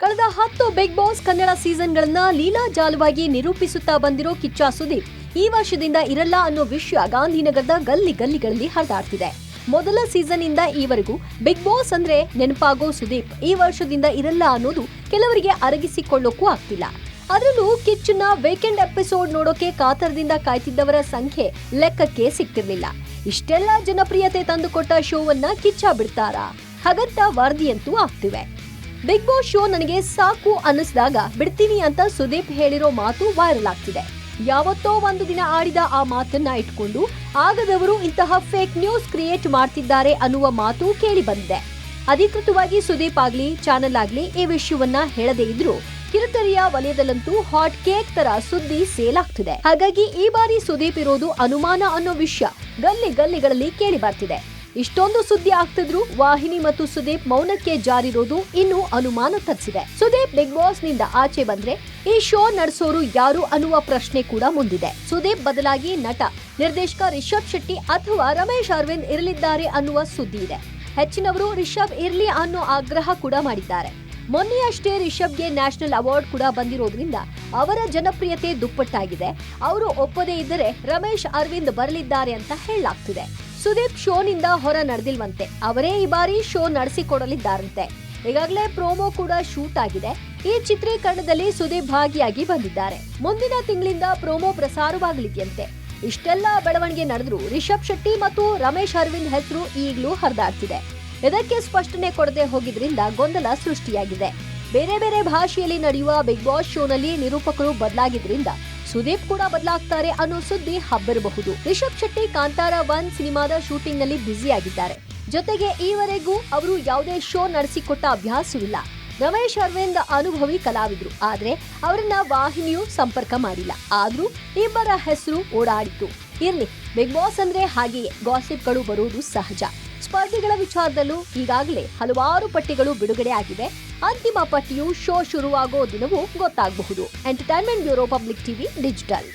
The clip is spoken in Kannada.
ಕಳೆದ ಹತ್ತು ಬಿಗ್ ಬಾಸ್ ಕನ್ನಡ ಸೀಸನ್ಗಳನ್ನ ಲೀಲಾಜಾಲವಾಗಿ ನಿರೂಪಿಸುತ್ತಾ ಬಂದಿರೋ ಕಿಚ್ಚ ಸುದೀಪ್ ಈ ವರ್ಷದಿಂದ ಇರಲ್ಲ ಅನ್ನೋ ವಿಷಯ ಗಾಂಧಿನಗರದ ಗಲ್ಲಿ ಗಲ್ಲಿಗಳಲ್ಲಿ ಹರಿದಾಡ್ತಿದೆ. ಮೊದಲ ಸೀಸನ್ ಇಂದ ಈವರೆಗೂ ಬಿಗ್ ಬಾಸ್ ಅಂದ್ರೆ ನೆನಪಾಗೋ ಸುದೀಪ್ ಈ ವರ್ಷದಿಂದ ಇರಲ್ಲ ಅನ್ನೋದು ಕೆಲವರಿಗೆ ಅರಗಿಸಿಕೊಳ್ಳೋಕ್ಕೂ ಆಗ್ತಿಲ್ಲ. ಅದರಲ್ಲೂ ಕಿಚ್ಚನ ವೀಕೆಂಡ್ ಎಪಿಸೋಡ್ ನೋಡೋಕೆ ಕಾತರದಿಂದ ಕಾಯ್ತಿದ್ದವರ ಸಂಖ್ಯೆ ಲೆಕ್ಕಕ್ಕೆ ಸಿಗ್ತಿರ್ಲಿಲ್ಲ. ಇಷ್ಟೆಲ್ಲ ಜನಪ್ರಿಯತೆ ತಂದುಕೊಟ್ಟ ಶೋವನ್ನ ಕಿಚ್ಚ ಬಿಡ್ತಾರಾ? ಹಗತ್ತ ವರದಿಯಂತೂ ಆಗ್ತಿವೆ. ಬಿಗ್ ಬಾಸ್ ಶೋ ನನಗೆ ಸಾಕು ಅನ್ನಿಸಿದಾಗ, ಬಿಡ್ತೀನಿ ಅಂತ ಸುದೀಪ್ ಹೇಳಿರೋ ಮಾತು ವೈರಲ್ ಆಗ್ತಿದೆ. ಯಾವತ್ತೋ ಒಂದು ದಿನ ಆಡಿದ ಆ ಮಾತನ್ನ ಇಟ್ಕೊಂಡು ಆಗದವರು ಇಂತಹ ಫೇಕ್ ನ್ಯೂಸ್ ಕ್ರಿಯೇಟ್ ಮಾಡ್ತಿದ್ದಾರೆ ಅನ್ನುವ ಮಾತು ಕೇಳಿ ಬಂದಿದೆ. ಅಧಿಕೃತವಾಗಿ ಸುದೀಪ್ ಆಗ್ಲಿ, ಚಾನೆಲ್ ಆಗ್ಲಿ ಈ ವಿಷಯವನ್ನ ಹೇಳದೇ ಇದ್ರು ಕಿರುತೆರೆಯ ವಲಯದಲ್ಲಂತೂ ಹಾಟ್ ಕೇಕ್ ತರ ಸುದ್ದಿ ಸೇಲ್ ಆಗ್ತಿದೆ. ಹಾಗಾಗಿ ಈ ಬಾರಿ ಸುದೀಪ್ ಇರೋದು ಅನುಮಾನ ಅನ್ನೋ ವಿಷಯ ಗಲ್ಲಿ ಗಲ್ಲಿಗಳಲ್ಲಿ ಕೇಳಿ ಬರ್ತಿದೆ. ಇಷ್ಟೊಂದು ಸುದ್ದಿ ಆಗ್ತಿದ್ರು, ವಾಹಿನಿ ಮತ್ತು ಸುದೀಪ್ ಮೌನಕ್ಕೆ ಜಾರಿರೋದು ಇನ್ನು ಅನುಮಾನ ತರಿಸಿದೆ ಸುದೀಪ್ ಬಿಗ್ ಬಾಸ್ನಿಂದ ಆಚೆ ಬಂದ್ರೆ ಈ ಶೋ ನಡೆಸೋರು ಯಾರು ಅನ್ನುವ ಪ್ರಶ್ನೆ ಕೂಡ ಮುಂದಿದೆ. ಸುದೀಪ್ ಬದಲಾಗಿ ನಟ, ನಿರ್ದೇಶಕ ರಿಷಬ್ ಶೆಟ್ಟಿ ಅಥವಾ ರಮೇಶ್ ಅರವಿಂದ್ ಇರಲಿದ್ದಾರೆ ಅನ್ನುವ ಸುದ್ದಿ ಇದೆ. ಹೆಚ್ಚಿನವರು ರಿಷಬ್ ಇರ್ಲಿ ಅನ್ನೋ ಆಗ್ರಹ ಕೂಡ ಮಾಡಿದ್ದಾರೆ. ಮೊನ್ನೆಯಷ್ಟೇ ರಿಷಬ್ಗೆ ನ್ಯಾಷನಲ್ ಅವಾರ್ಡ್ ಕೂಡ ಬಂದಿರೋದ್ರಿಂದ ಅವರ ಜನಪ್ರಿಯತೆ ದುಪ್ಪಟ್ಟಾಗಿದೆ. ಅವರು ಒಪ್ಪದೇ ಇದ್ದರೆ ರಮೇಶ್ ಅರವಿಂದ್ ಬರಲಿದ್ದಾರೆ ಅಂತ ಹೇಳಲಾಗ್ತಿದೆ. ಸುದೀಪ್ ಶೋನಿಂದ ಹೊರ ನಡೆದಿಲ್ವಂತೆ. ಅವರೇ ಈ ಬಾರಿ ಶೋ ನಡೆಸಿಕೊಡಲಿದ್ದಾರಂತೆ. ಈಗಾಗಲೇ ಪ್ರೋಮೋ ಕೂಡ ಶೂಟ್ ಆಗಿದೆ. ಈ ಚಿತ್ರೀಕರಣದಲ್ಲಿ ಸುದೀಪ್ ಭಾಗಿಯಾಗಿ ಬಂದಿದ್ದಾರೆ. ಮುಂದಿನ ತಿಂಗಳಿಂದ ಪ್ರೋಮೋ ಪ್ರಸಾರವಾಗಲಿದೆಯಂತೆ. ಇಷ್ಟೆಲ್ಲ ಬೆಳವಣಿಗೆ ನಡೆದ್ರು ರಿಷಬ್ ಶೆಟ್ಟಿ ಮತ್ತು ರಮೇಶ್ ಅರವಿಂದ್ ಹೆಸರು ಈಗಲೂ ಹರಿದಾಡ್ತಿದೆ. ಇದಕ್ಕೆ ಸ್ಪಷ್ಟನೆ ಕೊಡದೆ ಹೋಗಿದ್ರಿಂದ ಗೊಂದಲ ಸೃಷ್ಟಿಯಾಗಿದೆ. ಬೇರೆ ಬೇರೆ ಭಾಷೆಯಲ್ಲಿ ನಡೆಯುವ ಬಿಗ್ ಬಾಸ್ ಶೋನಲ್ಲಿ ನಿರೂಪಕರು ಬದಲಾಗಿದ್ರಿಂದ ಸುದೀಪ್ ಕೂಡ ಬದಲಾಗ್ತಾರೆ ಅನ್ನೋ ಸುದ್ದಿ ಹಬ್ಬಿರಬಹುದು. ರಿಷಬ್ ಶೆಟ್ಟಿ, ಕಾಂತಾರ ಒನ್ ಸಿನಿಮಾದ ಶೂಟಿಂಗ್ನಲ್ಲಿ ಬ್ಯುಸಿಯಾಗಿದ್ದಾರೆ. ಜೊತೆಗೆ ಈವರೆಗೂ ಅವರು ಯಾವುದೇ ಶೋ ನಡೆಸಿಕೊಟ್ಟ ಅಭ್ಯಾಸವಿಲ್ಲ. ರಮೇಶ್, ಅರವಿಂದ್ ಅನುಭವಿ ಕಲಾವಿದರು. ಆದ್ರೆ ಅವರನ್ನ ವಾಹಿನಿಯು ಸಂಪರ್ಕ ಮಾಡಿಲ್ಲ. ಆದ್ರೂ ಇಬ್ಬರ ಹೆಸರು ಓಡಾಡಿತು ಇರ್ಲಿ. ಬಿಗ್ ಬಾಸ್ ಅಂದ್ರೆ ಹಾಗೆಯೇ. ಗಾಸಿಪ್ಗಳು ಬರುವುದು ಸಹಜ. ಸ್ಪರ್ಧಿಗಳ ವಿಚಾರದಲ್ಲೂ ಈಗಾಗಲೇ ಹಲವಾರು ಪಟ್ಟಿಗಳು ಬಿಡುಗಡೆ ಆಗಿವೆ. ಅಂತಿಮ ಪಟ್ಟಿಯು ಶೋ ಶುರುವಾಗೋ ದಿನವೂ ಗೊತ್ತಾಗಬಹುದು. Entertainment bureau public TV digital